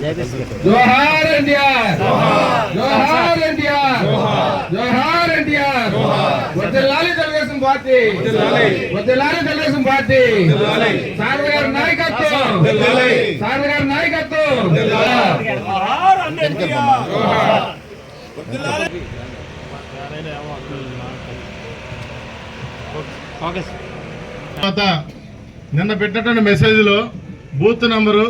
జోహార్ ఎన్టీఆర్. జోహార్. ఎన్టీఆర్. జోహార్. ఎన్టీఆర్. వద్దలాలి తెలుగుదేశం పార్టీ. వద్దలాలి తెలుగుదేశం పార్టీ. సార్ గారి నాయకత్వం. సార్ గారి నాయకత్వం. నిన్న పెట్టినటువంటి మెసేజ్లో బూత్ నంబరు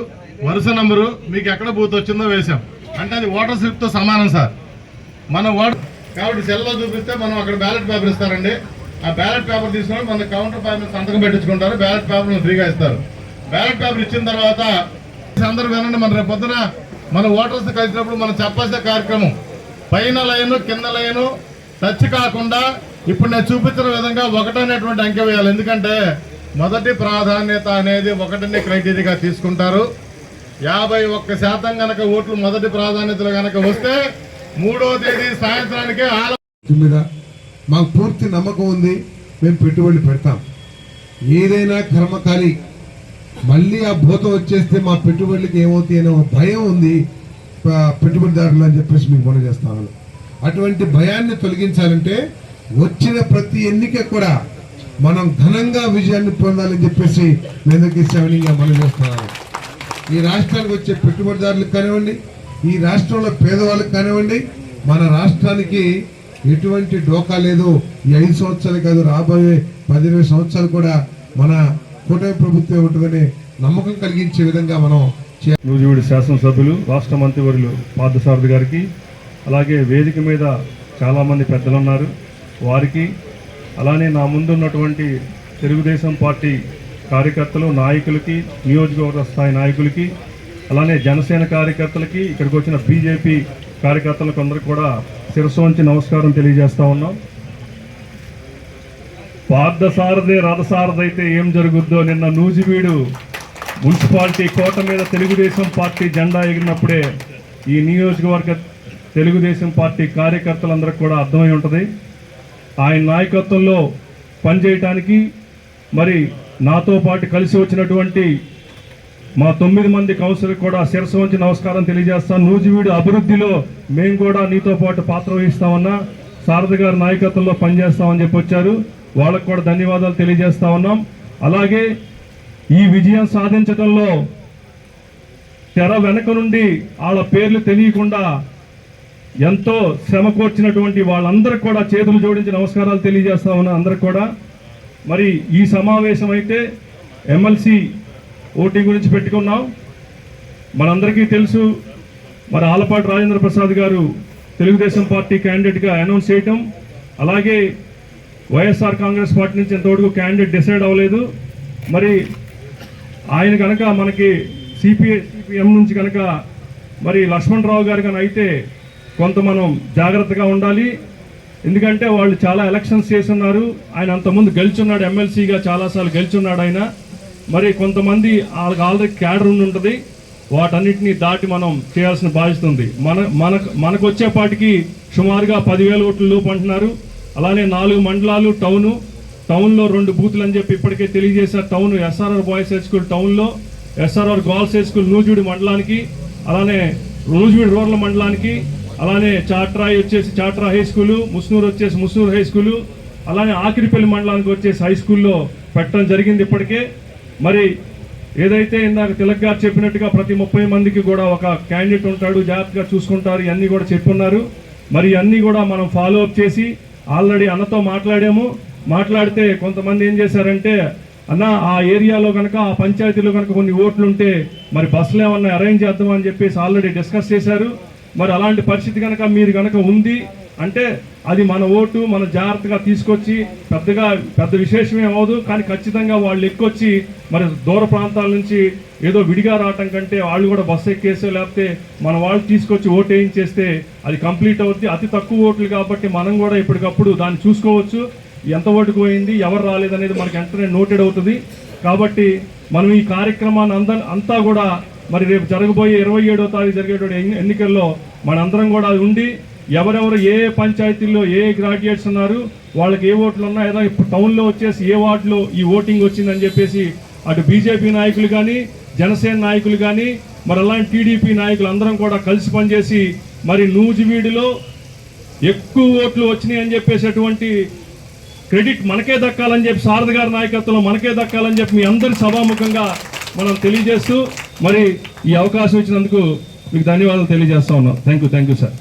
వరుస నంబరు మీకు ఎక్కడ బూత్ వచ్చిందో వేసాం అంటే అది ఓటర్ స్లిప్తో సమానం సార్. మన ఓటర్ కాబట్టి సెల్లో చూపిస్తే మనం అక్కడ బ్యాలెట్ పేపర్ ఇస్తారండి. ఆ బ్యాలెట్ పేపర్ తీసుకొని మన కౌంటర్ పేపర్ సంతకం పెట్టించుకుంటారు. బ్యాలెట్ పేపర్ ఫ్రీగా ఇస్తారు. బ్యాలెట్ పేపర్ ఇచ్చిన తర్వాత అందరూ వినండి మన రేపు పొద్దున మన ఓటర్స్ కలిసినప్పుడు మనం చెప్పాల్సిన కార్యక్రమం. పైన లైను కింద లైను టచ్ కాకుండా ఇప్పుడు నేను చూపించిన విధంగా ఒకటనేటువంటి అంకె వేయాలి. ఎందుకంటే మొదటి ప్రాధాన్యత అనేది ఒకటిని క్రైటీరియాగా తీసుకుంటారు. యాభై ఒక్క శాతం గనక ఓట్లు మొదటి ప్రాధాన్యతలు గనక వస్తే మూడో తేదీ సాయంత్రానికే ఆల మీద మాకు పూర్తి నమ్మకం ఉంది. మేము పెట్టుబడి పెడతాం. ఏదైనా కర్మకాలి మళ్ళీ ఆ భూతం వచ్చేస్తే మా పెట్టుబడులకి ఏమవుతాయి అనే భయం ఉంది. పెట్టుబడిదారులు అని చెప్పేసి మీకు మనం చేస్తాను అటువంటి భయాన్ని తొలగించాలంటే వచ్చిన ప్రతి ఎన్నిక కూడా మనం ఘనంగా విజయాన్ని పొందాలని చెప్పేసి నేను శ్రవణంగా మనం చేస్తున్నాను ఈ రాష్ట్రానికి వచ్చే పెట్టుబడిదారులకు కానివ్వండి ఈ రాష్ట్రంలో పేదవాళ్ళకి కానివ్వండి మన రాష్ట్రానికి ఎటువంటి డోకా లేదు. ఈ ఐదు సంవత్సరాలు కాదు రాబోయే పదిహేను సంవత్సరాలు కూడా మన కూటమి ప్రభుత్వం ఉంటుందని నమ్మకం కలిగించే విధంగా మనం చే- నూజివీడు శాసనసభ్యులు రాష్ట్ర మంత్రివర్యులు పార్థసారథి గారికి అలాగే వేదిక మీద చాలామంది పెద్దలు ఉన్నారు వారికి అలానే నా ముందు ఉన్నటువంటి తెలుగుదేశం పార్టీ కార్యకర్తలు నాయకులకి నియోజకవర్గ స్థాయి నాయకులకి అలానే జనసేన కార్యకర్తలకి ఇక్కడికి వచ్చిన బీజేపీ కార్యకర్తలకు అందరికి కూడా శిరస్సు వంచి నమస్కారం తెలియజేస్తా ఉన్నాం. పార్థసారథి రథసారథి అయితే ఏం జరుగుద్దో నిన్న నూజివీడు మున్సిపాలిటీ కోట మీద తెలుగుదేశం పార్టీ జెండా ఎగిరినప్పుడే ఈ నియోజకవర్గ తెలుగుదేశం పార్టీ కార్యకర్తలందరికీ కూడా అర్థమై ఉంటుంది. ఆయన నాయకత్వంలో పనిచేయటానికి మరి నాతో పాటు కలిసి వచ్చినటువంటి మా తొమ్మిది మంది కౌన్సిలర్ కూడా శిరస వంచి నమస్కారం తెలియజేస్తాను. నూజివీడు అభివృద్ధిలో మేము కూడా నీతో పాటు పాత్ర వహిస్తామన్నా శారద గారి నాయకత్వంలో పనిచేస్తామని చెప్పి వచ్చారు. వాళ్ళకు కూడా ధన్యవాదాలు తెలియజేస్తా ఉన్నాం. అలాగే ఈ విజయం సాధించడంలో తెర వెనక నుండి వాళ్ళ పేర్లు తెలియకుండా ఎంతో శ్రమ కోర్చినటువంటి వాళ్ళందరికీ కూడా చేతులు జోడించి నమస్కారాలు తెలియజేస్తా ఉన్నా అందరికి కూడా. మరి ఈ సమావేశం అయితే ఎమ్మెల్సీ ఓటింగ్ గురించి పెట్టుకున్నాం. మనందరికీ తెలుసు మరి ఆలపాటి రాజేంద్ర ప్రసాద్ గారు తెలుగుదేశం పార్టీ క్యాండిడేట్గా అనౌన్స్ చేయటం. అలాగే వైఎస్ఆర్ కాంగ్రెస్ పార్టీ నుంచి ఎంతవరకు క్యాండిడేట్ డిసైడ్ అవ్వలేదు. మరి ఆయన కనుక మనకి సిపిఐ సిపిఎం నుంచి కనుక మరి లక్ష్మణ్ రావు గారు కనుక అయితే కొంత మనం జాగ్రత్తగా ఉండాలి. ఎందుకంటే వాళ్ళు చాలా ఎలక్షన్స్ చేస్తున్నారు. ఆయన అంతకుముందు గెలుచున్నాడు ఎమ్మెల్సీగా చాలాసార్లు గెలుచున్నాడు ఆయన. మరి కొంతమంది వాళ్ళకి ఆల్రెడీ క్యాడర్ ఉండి ఉంటుంది. వాటన్నిటిని దాటి మనం చేయాల్సిన బాధ్యత ఉంది. మన మనకు మనకు వచ్చేపాటికి సుమారుగా పదివేల ఓట్ల లోపు అంటున్నారు. అలానే నాలుగు మండలాలు టౌను. టౌన్లో రెండు బూతులు అని చెప్పి ఇప్పటికే తెలియజేశారు. Town SRR boys high school టౌన్లో SRR girls high school Nuzvid మండలానికి అలానే నూజివీడు రూరల్ మండలానికి అలానే చాట్రాయి వచ్చేసి చాట్రా హై స్కూలు ముస్నూర్ వచ్చేసి ముస్నూర్ హై స్కూలు అలానే ఆకిరిపల్లి మండలానికి వచ్చేసి హై స్కూల్లో పెట్టడం జరిగింది ఇప్పటికే. మరి ఏదైతే ఇందాక తిలక్ గారు చెప్పినట్టుగా ప్రతి ముప్పై మందికి కూడా ఒక క్యాండిడేట్ ఉంటాడు జాగ్రత్తగా చూసుకుంటారు ఇవన్నీ కూడా చెప్పున్నారు. మరి అన్నీ కూడా మనం ఫాలో అప్ చేసి ఆల్రెడీ అన్నతో మాట్లాడాము. మాట్లాడితే కొంతమంది ఏం చేశారంటే అన్న ఆ ఏరియాలో కనుక ఆ పంచాయతీలో కనుక కొన్ని ఓట్లు ఉంటే మరి బస్సులు ఏమన్నా అరేంజ్ చేద్దామని చెప్పేసి ఆల్రెడీ డిస్కస్ చేశారు. మరి అలాంటి పరిస్థితి కనుక మీరు కనుక ఉంది అంటే అది మన ఓటు మన జాగ్రత్తగా తీసుకొచ్చి పెద్దగా పెద్ద విశేషమే అవ్వదు. కానీ ఖచ్చితంగా వాళ్ళు ఎక్కొచ్చి మరి దూర ప్రాంతాల నుంచి ఏదో విడిగా రావటం కంటే వాళ్ళు కూడా బస్సు ఎక్కేసో లేకపోతే మన వాళ్ళు తీసుకొచ్చి ఓటు వేయించేస్తే అది కంప్లీట్ అవుద్ది. అతి తక్కువ ఓట్లు కాబట్టి మనం కూడా ఇప్పటికప్పుడు దాన్ని చూసుకోవచ్చు. ఎంత ఓటు పోయింది ఎవరు రాలేదనేది మనకి వెంటనే నోటెడ్ అవుతుంది. కాబట్టి మనం ఈ కార్యక్రమాన్ని అంద అంతా కూడా మరి రేపు జరగబోయే ఇరవై ఏడో తారీఖు జరిగేటువంటి ఎన్నికల్లో మనందరం కూడా అది ఉండి ఎవరెవరు ఏ పంచాయతీల్లో ఏ గ్రాడ్యుయేట్స్ ఉన్నారు వాళ్ళకి ఏ ఓట్లు ఉన్నా ఏదో ఇప్పుడు టౌన్లో వచ్చేసి ఏ వార్డులో ఈ ఓటింగ్ వచ్చిందని చెప్పేసి అటు బీజేపీ నాయకులు కానీ జనసేన నాయకులు కానీ మరి అలాంటి టీడీపీ నాయకులు అందరం కూడా కలిసి పనిచేసి మరి నూజివీడులో ఎక్కువ ఓట్లు వచ్చినాయి అని చెప్పేసేటువంటి క్రెడిట్ మనకే దక్కాలని చెప్పి సారథి గారి నాయకత్వంలో మనకే దక్కాలని చెప్పి మీ అందరి సభాముఖంగా మనం తెలియజేస్తూ మరి ఈ అవకాశం ఇచ్చినందుకు మీకు ధన్యవాదాలు తెలియజేస్తా ఉన్నాం. Thank you thank you sir